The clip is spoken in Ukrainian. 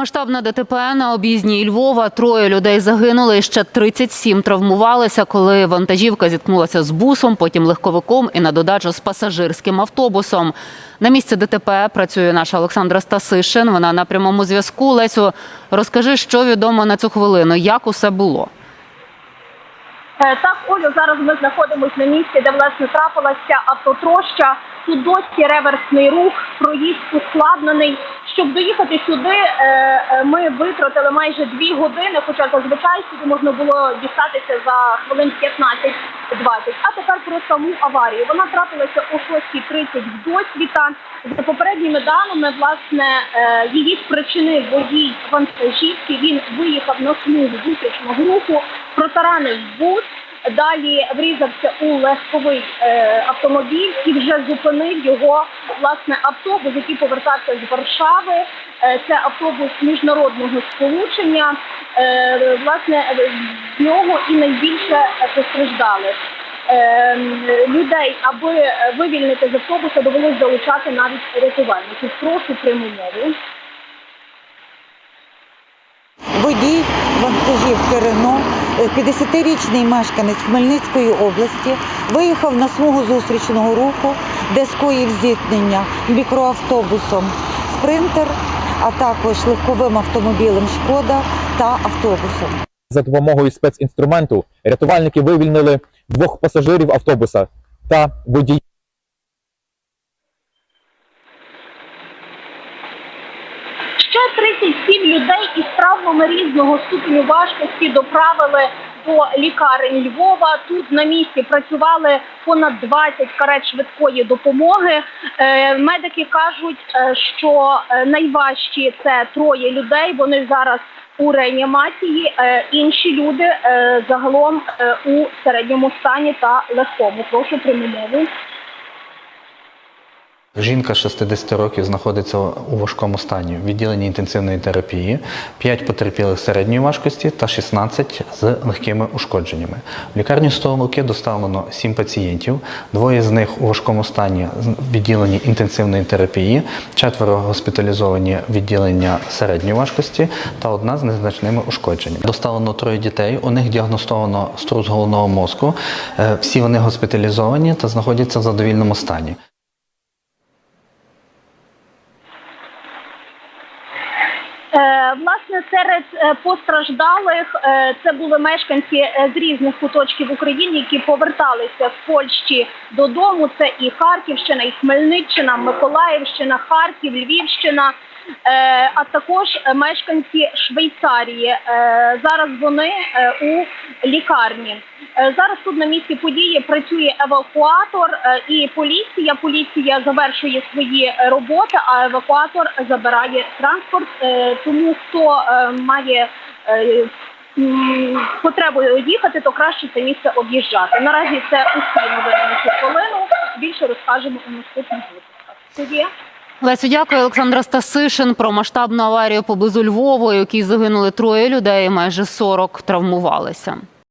Масштабне ДТП на об'їзній Львова. Троє людей загинули, і ще 37 травмувалися, коли вантажівка зіткнулася з бусом, потім легковиком і на додачу з пасажирським автобусом. На місці ДТП працює наша Олександра Стасишин. Вона на прямому зв'язку. Лесю, розкажи, що відомо на цю хвилину, як усе було. Е, Так, Олю, зараз ми знаходимося на місці, де власне трапилася автотроща. Тут досі реверсний рух, проїзд ускладнений. Щоб доїхати сюди, е, е, ми витратили майже дві години, хоча зазвичай сюди можна було дістатися за хвилин 15-20. А тепер про саму аварію. Вона трапилася о 6.30 в досвіта. За попередніми даними, власне, е, її спричинив водій вантажівки. Він виїхав на смугу зустрічного руху, протаранив бус. Далі врізався у легковий е, автомобіль і вже зупинив його власне автобус, який повертався з Варшави. Е, це автобус міжнародного сполучення. Е, власне, з нього і найбільше постраждали. Е, людей, аби вивільнити з автобуса, довелось залучати навіть рятувальників. Прошу пряму мову. Водій вантажівки Рено, е, 50-річний мешканець Хмельницької області, виїхав на смугу зустрічного руху, де скоїв зіткнення мікроавтобусом Спринтер, а також легковим автомобілем Шкода та автобусом. За допомогою спецінструменту рятувальники вивільнили двох пасажирів автобуса та водія. 37 людей із травмами різного ступеню важкості доправили до лікарень Львова. Тут на місці працювали понад 20 карет швидкої допомоги. Е, медики кажуть, е, що е, найважчі це троє людей. Вони зараз у реанімації. Інші люди загалом у середньому стані та легкому. Прошу мову. Жінка 60 років знаходиться у важкому стані в відділенні інтенсивної терапії, 5 потерпілих середньої важкості та 16 з легкими ушкодженнями. В лікарню Столоки доставлено 7 пацієнтів, двоє з них у важкому стані в відділенні інтенсивної терапії, четверо госпіталізовані в відділення середньої важкості та одна з незначними ушкодженнями. Доставлено троє дітей, у них діагностовано струс головного мозку. Е, Всі вони госпіталізовані та знаходяться в задовільному стані. Власне, серед е, постраждалих е, це були мешканці е, з різних куточків України, які поверталися з Польщі додому. Це і Харківщина, і Хмельниччина, Миколаївщина, Харків, Львівщина, е, а також е, мешканці Швейцарії. Е, Зараз вони е, у лікарні. Е, Зараз тут на місці події працює евакуатор е, і поліція. Поліція завершує свої е, роботи, а евакуатор забирає транспорт. Е, Тому хто е, має е, потребу їхати, то краще це місце об'їжджати. Наразі це усі новини на цю хвилину. Більше розкажемо у наступних випусках. Лесю, дякую. Олександра Стасишин про масштабну аварію поблизу Львова, у якій загинули троє людей, майже 40 травмувалися.